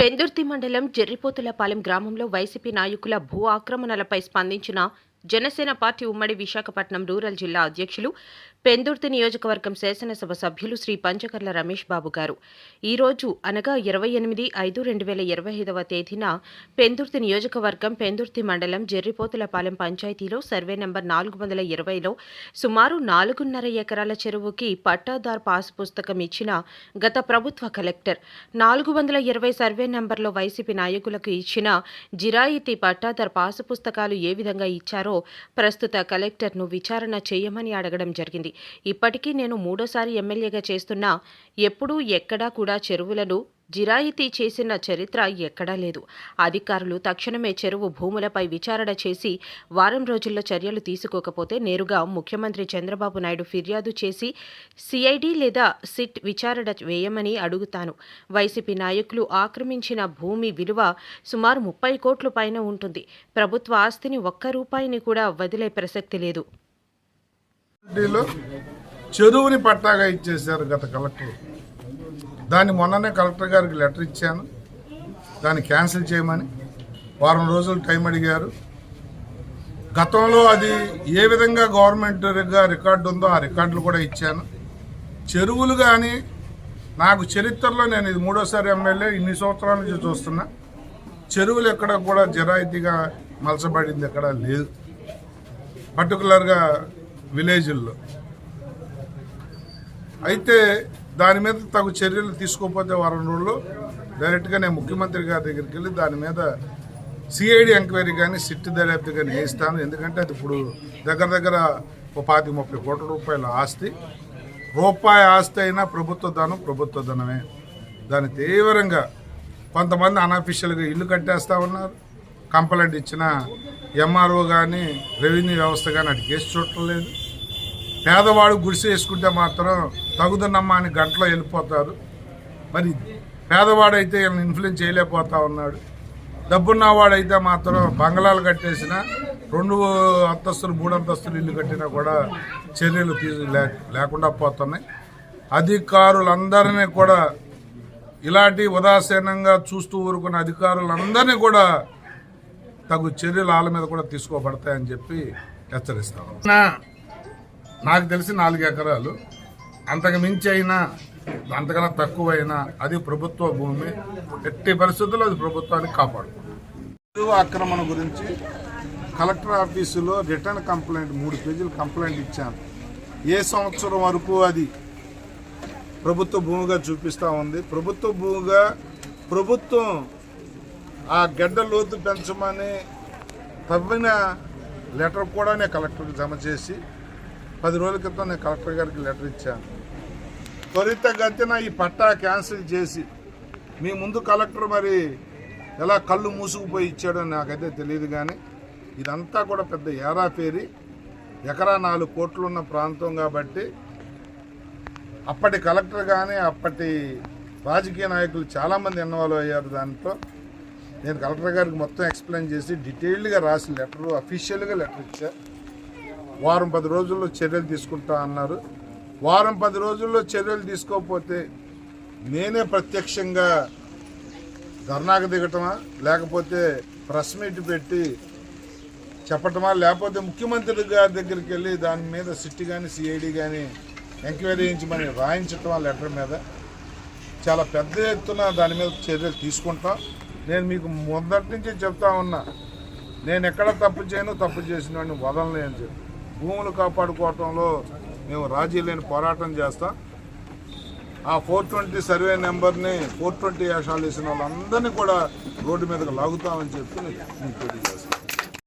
పెందుర్తి మండలం జెర్రిపోతులపాలెం గ్రామంలో వైసీపీ నాయకుల భూ ఆక్రమణలపై స్పందించిన జనసేన పార్టీ ఉమ్మడి విశాఖపట్నం రూరల్ జిల్లా అధ్యక్షులు పెందుర్తి నియోజకవర్గం శాసనసభ సభ్యులు శ్రీ పంచకర్ల రమేష్ బాబు గారు. ఈ రోజు అనగా ఇరవై ఎనిమిది ఐదు రెండు వేల ఇరవై ఐదవ తేదీన పెందుర్తి నియోజకవర్గం పెందుర్తి మండలం జెర్రిపోతులపాలెం పంచాయతీలో సర్వే నంబర్ నాలుగు వందల ఇరవైలో సుమారు నాలుగున్నర ఎకరాల చెరువుకి పట్టాదార్ పాస్ పుస్తకం ఇచ్చిన గత ప్రభుత్వ కలెక్టర్ నాలుగు వందల ఇరవై సర్వే నంబర్లో వైసీపీ నాయకులకు ఇచ్చిన జిరాయితీ పట్టాదార్ పాసు పుస్తకాలు ఏ విధంగా ఇచ్చారో ప్రస్తుత కలెక్టర్ను విచారణ చేయమని అడగడం జరిగింది. ఇప్పటికీ నేను మూడోసారి ఎమ్మెల్యేగా చేస్తున్నా ఎప్పుడూ ఎక్కడా కూడా చెరువులను జిరాయితీ చేసిన చరిత్ర ఎక్కడా లేదు. అధికారులు తక్షణమే చెరువు భూములపై విచారణ చేసి వారం రోజుల్లో చర్యలు తీసుకోకపోతే నేరుగా ముఖ్యమంత్రి చంద్రబాబు నాయుడు ఫిర్యాదు చేసి సిఐడి లేదా సిట్ విచారణ వేయమని అడుగుతాను. వైసీపీ నాయకులు ఆక్రమించిన భూమి విలువ సుమారు ముప్పై కోట్ల పైన ఉంటుంది. ప్రభుత్వ ఆస్తిని ఒక్క రూపాయిని కూడా వదిలే ప్రసక్తి లేదు. చెరువుని పట్టాగా ఇచ్చేశారు గత కలెక్టర్. దాన్ని మొన్ననే కలెక్టర్ గారికి లెటర్ ఇచ్చాను. దాన్ని క్యాన్సిల్ చేయమని. వారం రోజులు టైం అడిగారు. గతంలో అది ఏ విధంగా గవర్నమెంట్గా రికార్డు ఉందో ఆ రికార్డులు కూడా ఇచ్చాను. చెరువులు కానీ నాకు చరిత్రలో నేను ఇది మూడోసారి ఎమ్మెల్యే ఇన్ని సంవత్సరాల నుంచి చూస్తున్నా. చెరువులు ఎక్కడ కూడా జరాయితీగా మలచబడింది ఎక్కడ లేదు. పర్టికులర్గా విలేజ్ల్లో. అయితే దాని మీద తగు చర్యలు తీసుకోకపోతే వారం రోజుల్లో డైరెక్ట్గా నేను ముఖ్యమంత్రి గారి దగ్గరికి వెళ్ళి దాని మీద సిఐడి ఎంక్వైరీ కానీ సిట్ దర్యాప్తు కానీ వేయిస్తాను ఎందుకంటే అది ఇప్పుడు దగ్గర దగ్గర ఒక పాతి ముప్పై కోట్ల రూపాయల ఆస్తి. రూపాయి ఆస్తి అయినా ప్రభుత్వ ధనం ప్రభుత్వ ధనమే. దాన్ని తీవ్రంగా కొంతమంది అనఫిషియల్గా ఇల్లు కట్టేస్తా ఉన్నారు. కంప్లైంట్ ఇచ్చిన ఎంఆర్ఓ కానీ రెవెన్యూ వ్యవస్థ కానీ అటు కేసు చూడటం లేదు పేదవాడు గుడిసె వేసుకుంటే మాత్రం తగుదన్నమ్మా అని గంటలో వెళ్ళిపోతారు. మరి పేదవాడైతే వీళ్ళని ఇన్ఫ్లుయెన్స్ చేయలేకపోతా ఉన్నాడు. డబ్బున్నవాడైతే మాత్రం బంగళాలు కట్టేసిన రెండు అంతస్తులు మూడు అంతస్తులు ఇల్లు కట్టినా కూడా చర్యలు తీసు లే- లేకుండా పోతున్నాయి. అధికారులందరినీ కూడా ఇలాంటి ఉదాసీనంగా చూస్తూ ఊరుకున్న అధికారులందరినీ కూడా తగు చర్యలు వాళ్ళ మీద కూడా తీసుకోబడతాయని చెప్పి హెచ్చరిస్తాను నాకు తెలిసి నాలుగు ఎకరాలు. అంతకు మించి అయినా అంతకన్నా తక్కువైనా అది ప్రభుత్వ భూమి. ఎట్టి పరిస్థితుల్లో అది ప్రభుత్వానికి కాపాడుకుంటుంది. ఆక్రమణ గురించి కలెక్టర్ ఆఫీసులో రిటర్న్ కంప్లైంట్ మూడు పేజీలు కంప్లైంట్ ఇచ్చాను. ఏ సంవత్సరం వరకు అది ప్రభుత్వ భూమిగా చూపిస్తూ ఉంది. ప్రభుత్వ భూమిగా ప్రభుత్వం ఆ గడ్డ లోతు పెంచమని తవ్విన లెటర్ కూడా నేను కలెక్టర్కి జమ చేసి పది రోజుల క్రితం నేను కలెక్టర్ గారికి లెటర్ ఇచ్చాను త్వరితగతిన ఈ పట్టా క్యాన్సిల్ చేసి మీ ముందు కలెక్టర్ మరి ఎలా కళ్ళు మూసుకుపోయి ఇచ్చాడో నాకైతే తెలియదు కానీ ఇదంతా కూడా పెద్ద ఏరాఫేరి ఎకరా నాలుగు కోట్లు ఉన్న ప్రాంతం కాబట్టి అప్పటి కలెక్టర్ కానీ అప్పటి రాజకీయ నాయకులు చాలామంది ఇన్వాల్వ్ అయ్యారు దాంట్లో నేను కలెక్టర్ గారికి మొత్తం ఎక్స్ప్లెయిన్ చేసి డీటెయిల్డ్గా రాసి లెటర్ అఫీషియల్గా లెటర్ ఇచ్చా. వారం పది రోజుల్లో చర్యలు తీసుకుంటా అన్నారు. వారం పది రోజుల్లో చర్యలు తీసుకోకపోతే నేనే ప్రత్యక్షంగా ధర్నాకు దిగటమా లేకపోతే ప్రెస్ మీట్ పెట్టి చెప్పటమా లేకపోతే ముఖ్యమంత్రి గారి దగ్గరికి వెళ్ళి దాని మీద సిట్టి కానీ సిఐడి కానీ ఎంక్వైరీ చేయించమని రాయించటం లెటర్ మీద? చాలా పెద్ద ఎత్తున దాని మీద చర్యలు తీసుకుంటాం. నేను మీకు మొదటి నుంచి చెప్తా ఉన్నా. నేను ఎక్కడ తప్పు చేయను తప్పు చేసిన వాడిని వదలలేని చెప్పి. భూములు కాపాడుకోవటంలో మేము రాజీ లేని పోరాటం చేస్తాం. ఆ ఫోర్ ట్వంటీ సర్వే నెంబర్ని ఫోర్ ట్వంటీ యాషాలు వేసిన వాళ్ళందరినీ కూడా రోడ్డు మీదకి లాగుతామని చెప్పి నేను మీకు తెలియజేస్తాను